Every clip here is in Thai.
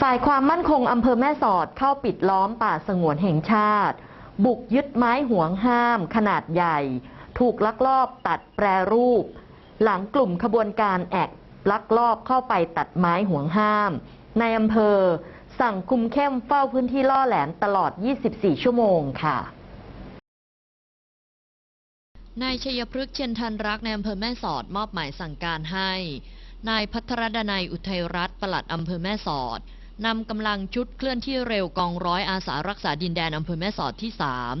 ฝ่ายความมั่นคงอำเภอแม่สอดเข้าปิดล้อมป่าสงวนแห่งชาติ บุกยึดไม้ห่วงห้าม ขนาดใหญ่ ถูกลักลอบตัดแปรรูป หลังกลุ่มขบวนการแอกลักลอบเข้าไปตัดไม้ห่วงห้าม ในอำเภอสั่งคุมเข้มเฝ้าพื้นที่ล่อแหลมตลอด 24 ชั่วโมงค่ะ นายชัยพฤกษ์เชียนทันรักในอำเภอแม่สอดมอบหมายสั่งการให้ นายพัทรดนัยอุทัยรัตน์ปลัดอำเภอแม่สอด นำกำลังชุดเคลื่อนที่เร็วกองร้อยอาสารักษาดินแดนอำเภอแม่สอดที่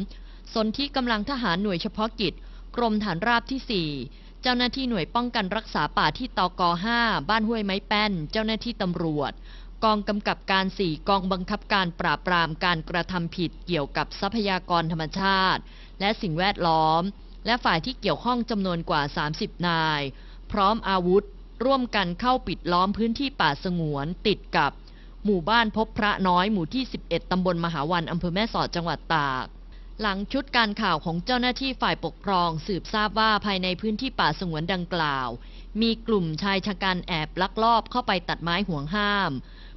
3 สนที่กำลังทหารหน่วยเฉพาะกิจ กรมฐานราบที่ 4 เจ้าหน้าที่หน่วยป้องกันรักษาป่าที่ตก5บ้านห้วยไม้แป้น เจ้าหน้าที่ตำรวจ กองกำกับการ 4 กองบังคับการปราบปรามการกระทำผิดเกี่ยวกับทรัพยากรธรรมชาติ และสิ่งแวดล้อม และฝ่ายที่เกี่ยวข้องจำนวนกว่า 30 นาย พร้อมอาวุธ ร่วมกันเข้าปิดล้อมพื้นที่ป่าสงวนติดกับ หมู่บ้านพบพระน้อยหมู่ที่ 11 ตำบลมหาวันอำเภอแม่สอดจังหวัดตาก หลังชุดการข่าวของเจ้าหน้าที่ฝ่ายปกครอง สืบทราบว่าภายในพื้นที่ป่าสงวนดังกล่าว มีกลุ่มชายชะกันแอบลักลอบเข้าไปตัดไม้ห่วงห้าม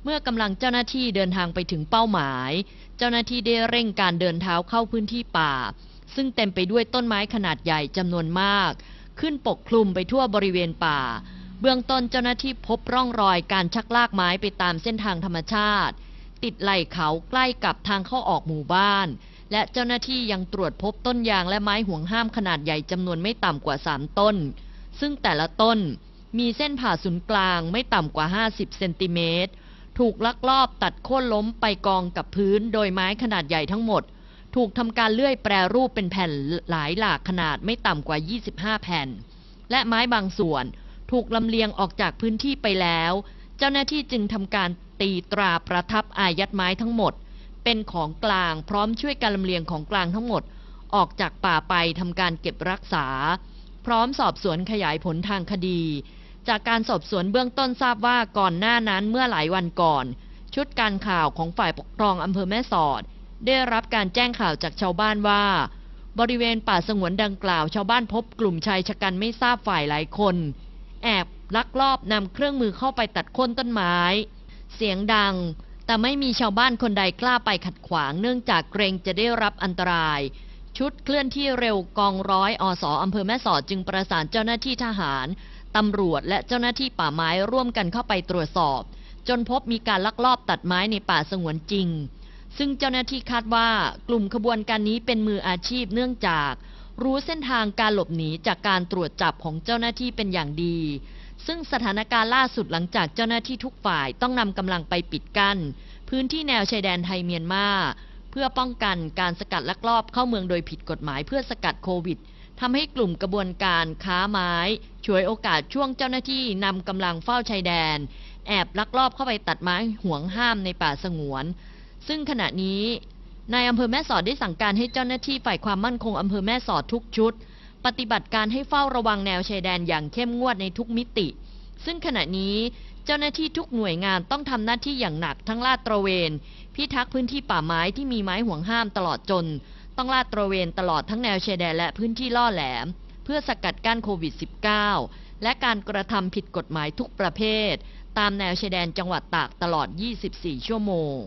เมื่อกำลังเจ้าหน้าที่เดินทางไปถึงเป้าหมาย เจ้าหน้าที่ได้เร่งการเดินเท้าเข้าพื้นที่ป่า ซึ่งเต็มไปด้วยต้นไม้ขนาดใหญ่จำนวนมาก ขึ้นปกคลุมไปทั่วบริเวณป่า เบื้องต้นเจ้าหน้าที่พบร่องรอยการชักลากไม้ไปตามเส้นทางธรรมชาติ ติดไหล่เขาใกล้กับทางเข้าออกหมู่บ้าน และเจ้าหน้าที่ยังตรวจพบต้นยางและไม้ห่วงห้ามขนาดใหญ่จำนวนไม่ต่ำกว่า 3 ต้น ซึ่งแต่ละต้นมีเส้นผ่าศูนย์กลางไม่ต่ำกว่า 50 เซนติเมตร ถูกลักลอบตัดโค่นล้มไปกองกับพื้นโดยไม้ขนาดใหญ่ทั้งหมด ถูกทำการเลื่อยแปรรูปเป็นแผ่นหลายหลากขนาดไม่ต่ำกว่า 25 แผ่น และไม้บางส่วน ถูกลำเลียงออกจากพื้นที่ไปแล้ว เจ้าหน้าที่จึงทำการตีตราประทับอายัดไม้ทั้งหมด เป็นของกลางพร้อมช่วยการลำเลียงของกลางทั้งหมด ออกจากป่าไปทำการเก็บรักษา พร้อมสอบสวนขยายผลทางคดี จากการสอบสวนเบื้องต้นทราบว่าก่อนหน้านั้นเมื่อหลายวันก่อน ชุดการข่าวของฝ่ายปกครองอำเภอแม่สอด ได้รับการแจ้งข่าวจากชาวบ้านว่าบริเวณป่าสงวนดังกล่าว ชาวบ้านพบกลุ่มชายชะกันไม่ทราบฝ่ายหลายคน แอบลักลอบนำเครื่องมือเข้าไปตัดโค่นต้นไม้ เสียงดัง แต่ไม่มีชาวบ้านคนใดกล้าไปขัดขวาง เนื่องจากเกรงจะได้รับอันตราย ชุดเคลื่อนที่เร็วกองร้อยอสอำเภอแม่สอดจึงประสานเจ้าหน้าที่ทหารตำรวจและเจ้าหน้าที่ป่าไม้ร่วมกันเข้าไปตรวจสอบ จนพบมีการลักลอบตัดไม้ในป่าสงวนจริง ซึ่งเจ้าหน้าที่คาดว่ากลุ่มขบวนการนี้เป็นมืออาชีพเนื่องจาก รู้เส้นทางการหลบหนีจากการตรวจจับของเจ้าหน้าที่เป็นอย่างดี ซึ่งสถานการณ์ล่าสุดหลังจากเจ้าหน้าที่ทุกฝ่ายต้องนำกำลังไปปิดกั้น พื้นที่แนวชายแดนไทยเมียนมาเพื่อป้องกันการสกัดลักลอบเข้าเมืองโดยผิดกฎหมายเพื่อสกัดโควิดทำให้กลุ่มกระบวนการค้าไม้ฉวยโอกาสช่วงเจ้าหน้าที่นำกำลังเฝ้าชายแดน แอบลักลอบเข้าไปตัดไม้ห่วงห้ามในป่าสงวน ซึ่งขณะนี้ นายอำเภอแม่สอดได้สั่งการให้เจ้าหน้าที่ฝ่ายความมั่นคงอำเภอแม่สอดทุกชุด ปฏิบัติการให้เฝ้าระวังแนวชายแดนอย่างเข้มงวดในทุกมิติ ซึ่งขณะนี้เจ้าหน้าที่ทุกหน่วยงานต้องทำหน้าที่อย่างหนักทั้งลาดตระเวน พิทักษ์พื้นที่ป่าไม้ที่มีไม้ห่วงห้ามตลอดจน ต้องลาดตระเวนตลอดทั้งแนวชายแดนและพื้นที่ล่อแหลม เพื่อสกัดกั้นโควิด -19 และการกระทำผิดกฎหมายทุกประเภท ตามแนวชายแดนจังหวัดตากตลอด 24 ชั่วโมง